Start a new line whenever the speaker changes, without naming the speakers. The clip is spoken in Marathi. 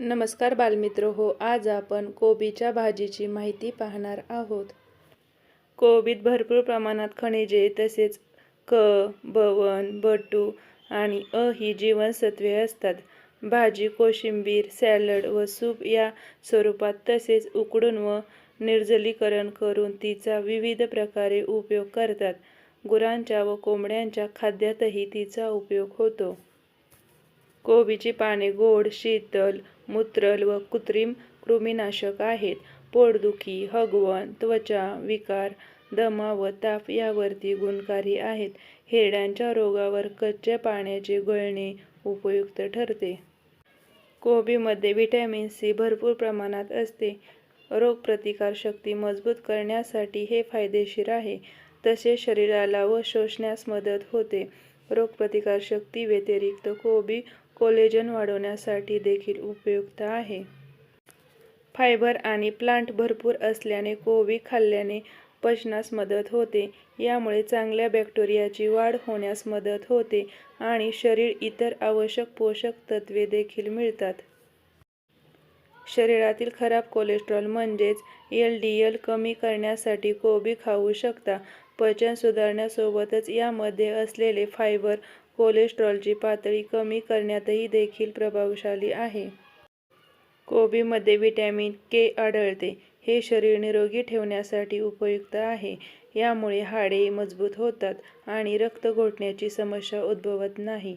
नमस्कार बालमित्र हो आज आपण कोबीच्या भाजीची माहिती पाहणार आहोत. कोबीत भरपूर प्रमाणात खनिजे तसेच क बवन बटू आणि अ ही जीवनसत्वे असतात. भाजी कोशिंबीर सॅलड व सूप या स्वरूपात तसेच उकडून व निर्जलीकरण करून तिचा विविध प्रकारे उपयोग करतात. गुरांच्या व कोंबड्यांच्या खाद्यातही तिचा उपयोग होतो. कोबीची पाने गोड शीतल मूत्रल व कृत्रिम कृमीनाशक आहेत. पोटदुखी हगवण त्वचा विकार दमा व ताप यावरती गुणकारी आहेत. हिरड्यांच्या रोगावर कच्च्या पाण्याचे गळणे उपयुक्त ठरते. कोबीमध्ये व्हिटॅमिन सी भरपूर प्रमाणात असते. रोगप्रतिकारशक्ती मजबूत करण्यासाठी हे फायदेशीर आहे. तसेच शरीराला व शोषण्यास मदत होते. रोगप्रतिकारशक्ती व्यतिरिक्त कोबी कोलेजन वाढवण्यासाठी देखील उपयुक्त आहे. फायबर आणि प्लांट भरपूर असल्याने कोबी खाल्ल्याने पचनास मदत होते. यामुळे चांगल्या बॅक्टेरियाची वाढ होण्यास मदत होते आणि शरीर इतर आवश्यक पोषक तत्वे देखील मिळतात. शरीरातील खराब कोलेस्ट्रॉल म्हणजेच एल डी एल कमी करण्यासाठी कोबी खाऊ शकता. पचन सुधारण्यासोबतच यामध्ये असलेले फायबर कोलेस्ट्रॉलची पातळी कमी करण्यातही देखील प्रभावशाली आहे. कोबीमध्ये व्हिटॅमिन के आढळते. हे शरीर निरोगी ठेवण्यासाठी उपयुक्त आहे. यामुळे हाडे मजबूत होतात आणि रक्त घोटण्याची समस्या उद्भवत नाही.